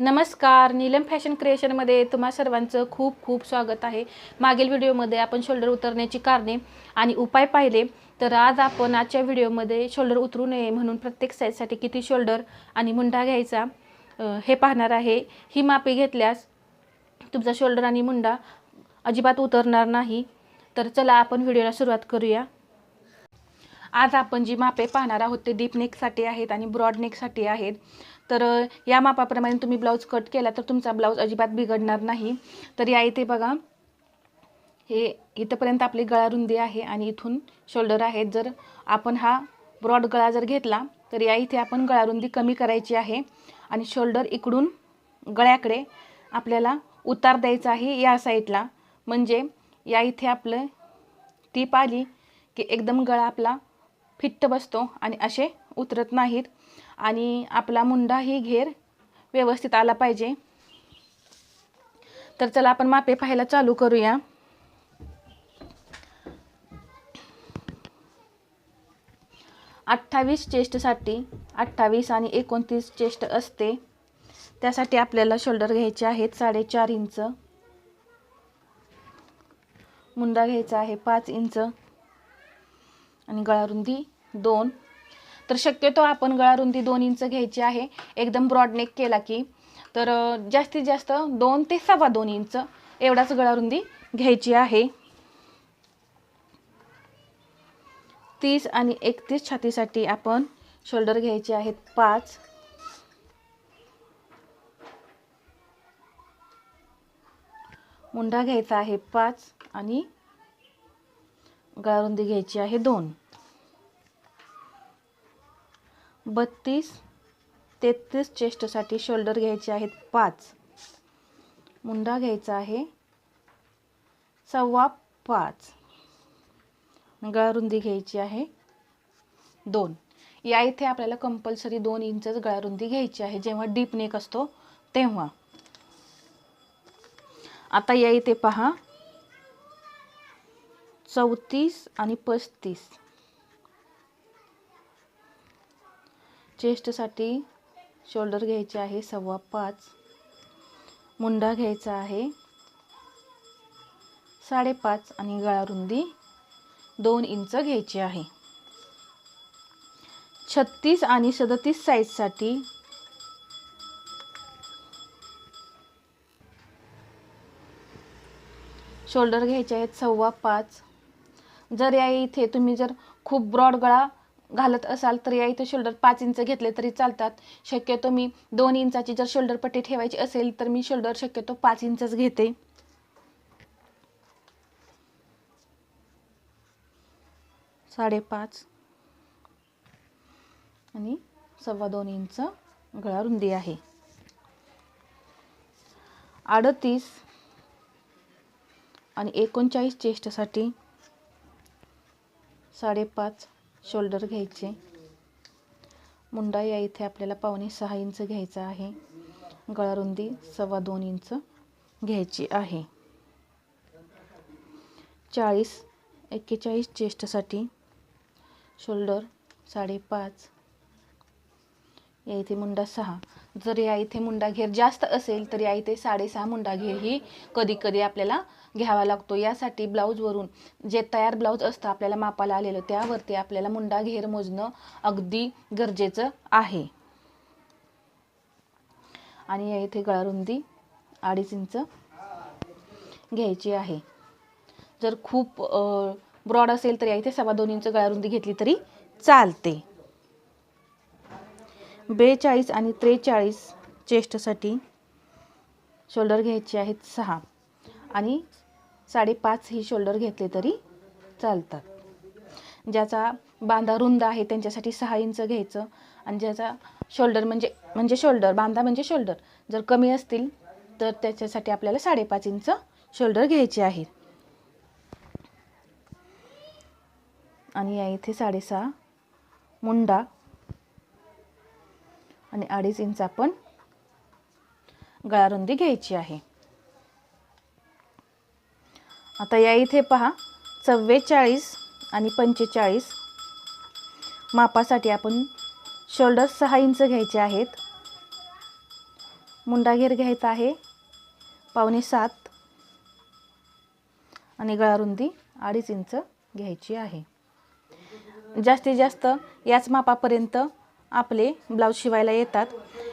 नमस्कार नीलम फॅशन क्रिएशनमध्ये तुम्हा सर्वांचं खूप खूप स्वागत आहे. मागील व्हिडिओमध्ये आपण शोल्डर उतरण्याची कारणे आणि उपाय पाहिले. तर आज आपण आजच्या व्हिडिओमध्ये शोल्डर उतरू नये म्हणून प्रत्येक साईजसाठी किती शोल्डर आणि मुंडा घ्यायचा हे पाहणार आहे. ही मापे घेतल्यास तुमचा शोल्डर आणि मुंडा अजिबात उतरणार नाही. तर चला आपण व्हिडिओला सुरुवात करूया. आज आपण जी मापे पाहणार आहोत ते डीप नेकसाठी आहेत आणि ब्रॉड नेकसाठी आहेत. तर या मापाप्रमाणे तुम्ही ब्लाऊज कट केला तर तुमचा ब्लाऊज अजिबात बिघडणार नाही. तर या इथे बघा. हे इथंपर्यंत आपली गळा रुंदी आहे आणि इथून शोल्डर आहेत. जर आपण हा ब्रॉड गळा जर घेतला तर या इथे आपण गळा रुंदी कमी करायची आहे आणि शोल्डर इकडून गळ्याकडे आपल्याला उतार द्यायचा आहे या साईडला म्हणजे या इथे आपलं टीप आली की एकदम गळा आपला फिट्ट बसतो आणि असे उतरत नाहीत. आणि आपला मुंडाही घेर व्यवस्थित आला पाहिजे. तर चला आपण मापे पाहायला चालू करूया. अठ्ठावीस चेस्टसाठी अठ्ठावीस आणि एकोणतीस चेस्ट असते. त्यासाठी आपल्याला शोल्डर घ्यायचे आहेत साडेचार इंच. मुंडा घ्यायचा आहे पाच इंच. आणि गळारुंदी दोन. तर शक्यतो आपण गळारुंदी दोन इंच घ्यायची आहे. एकदम ब्रॉड नेक केला की. तर जास्तीत जास्त दोन ते सव्वा दोन इंच एवढाच गळारुंदी घ्यायची आहे. तीस आणि एकतीस छातीसाठी आपण शोल्डर घ्यायचे आहेत पाच. मुंडा घ्यायचा आहे पाच आणि गळारुंदी घ्यायची आहे दोन. बत्तीस तेहतीस चेस्टसाठी शोल्डर घ्यायचे आहेत पाच. मुंडा घ्यायचा आहे सव्वा पाच. गळारुंदी घ्यायची आहे दोन. या इथे आपल्याला कंपल्सरी दोन इंचच गळारुंदी घ्यायची आहे. जेव्हा डीप नेक असतो तेव्हा. आता या इथे पहा. चौतीस आणि पस्तीस. चेस्टसाठी शोल्डर घ्यायचे आहे सव्वा पाच. मुंडा घ्यायचा आहे साडेपाच आणि गळारुंदी दोन इंच घ्यायची आहे. छत्तीस आणि सदतीस साईजसाठी शोल्डर घ्यायचे आहेत सव्वा पाच. जर या इथे तुम्ही जर खूप ब्रॉड गळा घालत असाल तर या इथे शोल्डर पाच इंच घेतले तरी चालतात. शक्यतो मी दोन इंचाची जर शोल्डर पट्टी ठेवायची असेल तर मी शोल्डर शक्यतो पाच इंचच घेते. साडेपाच. आणि सव्वा दोन इंच गळा रुंदी आहे. अडतीस आणि एकोणचाळीस चेस्टसाठी साडेपाच शोल्डर घ्यायचे. मुंडा या इथे आपल्याला पावणे सहा इंच घ्यायचा आहे. गळारुंदी सव्वा दोन इंच घ्यायची आहे. चाळीस एक्केचाळीस चेस्टसाठी शोल्डर साडेपाच या इथे मुंडा सहा. जर या इथे मुंडा घेर जास्त असेल तर या इथे साडेसहा मुंडा घेर ही कधी कधी आपल्याला घ्यावा लागतो. यासाठी ब्लाऊजवरून जे तयार ब्लाऊज असतं आपल्याला मापाला आलेलं त्यावरती आपल्याला मुंडा घेर मोजणं अगदी गरजेचं आहे. आणि या इथे गळारुंदी अडीच इंच घ्यायची आहे. जर खूप ब्रॉड असेल तर या इथे सव्वा दोन इंच गळारुंदी घेतली तरी चालते. बेचाळीस आणि त्रेचाळीस चेस्टसाठी शोल्डर घ्यायचे आहेत सहा. आणि साडेपाच ही शोल्डर घेतले तरी चालतात. ज्याचा बांधा रुंद आहे त्यांच्यासाठी सहा इंच घ्यायचं आणि ज्याचा शोल्डर म्हणजे म्हणजे शोल्डर बांधा म्हणजे शोल्डर. जर कमी असतील तर त्याच्यासाठी आपल्याला साडेपाच इंच शोल्डर घ्यायचे आहेत आणि या इथे साडेसहा मुंडा आणि अडीच इंच आपण गळारुंदी घ्यायची आहे. आता या इथे पहा चव्वेचाळीस आणि पंचेचाळीस मापासाठी आपण शोल्डर सहा इंच घ्यायचे आहेत. मुंडा घेर घ्यायचा आहे पावणे सात आणि गळारुंदी अडीच इंच घ्यायची आहे. जास्तीत जास्त याच मापापर्यंत आपले ब्लाऊज शिवायला येतात.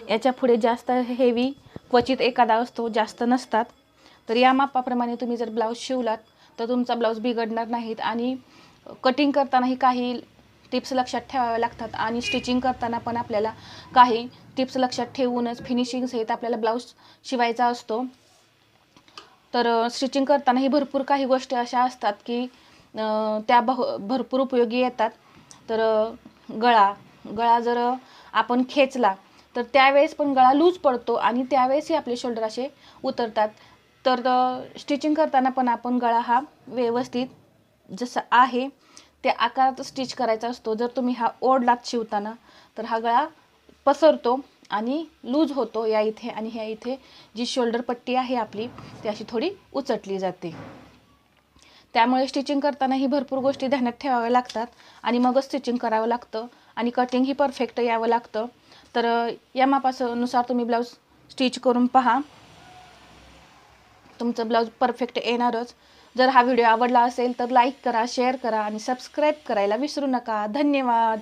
याच्यापुढे जास्त हेवी क्वचित एखादा असतो जास्त नसतात. तर या मापाप्रमाणे तुम्ही जर ब्लाऊज शिवलात तर तुमचा ब्लाऊज बिघडणार नाहीत. आणि कटिंग करतानाही काही टिप्स लक्षात ठेवाव्या लागतात. आणि स्टिचिंग करताना पण आपल्याला काही टिप्स लक्षात ठेवूनच फिनिशिंग सहित आपल्याला ब्लाऊज शिवायचा असतो. तर स्टिचिंग करतानाही भरपूर काही गोष्टी अशा असतात की त्या बहु भरपूर उपयोगी येतात. तर गळा गळा जर आपण खेचला तर त्यावेळेस पण गळा लूज पडतो आणि त्यावेळेसही आपले शोल्डर असे उतरतात. तर स्टिचिंग करताना पण आपण गळा हा व्यवस्थित जसं आहे त्या आकारात स्टिच करायचा असतो. जर तुम्ही हा ओढलात शिवताना तर हा गळा पसरतो आणि लूज होतो या इथे आणि ह्या इथे. जी शोल्डर पट्टी आहे आपली ती अशी थोडी उचटली जाते. त्यामुळे स्टिचिंग करताना ही भरपूर गोष्टी ध्यानात ठेवाव्या लागतात आणि मगच स्टिचिंग करावं लागतं. आणि कटिंगही परफेक्ट यावं लागतं. तर या मापासनुसार तुम्ही ब्लाऊज स्टिच करून पहा. तुमचं ब्लाऊज परफेक्ट येणारच. जर हा व्हिडिओ आवडला असेल तर लाईक करा शेअर करा आणि सबस्क्राईब करायला विसरू नका. धन्यवाद!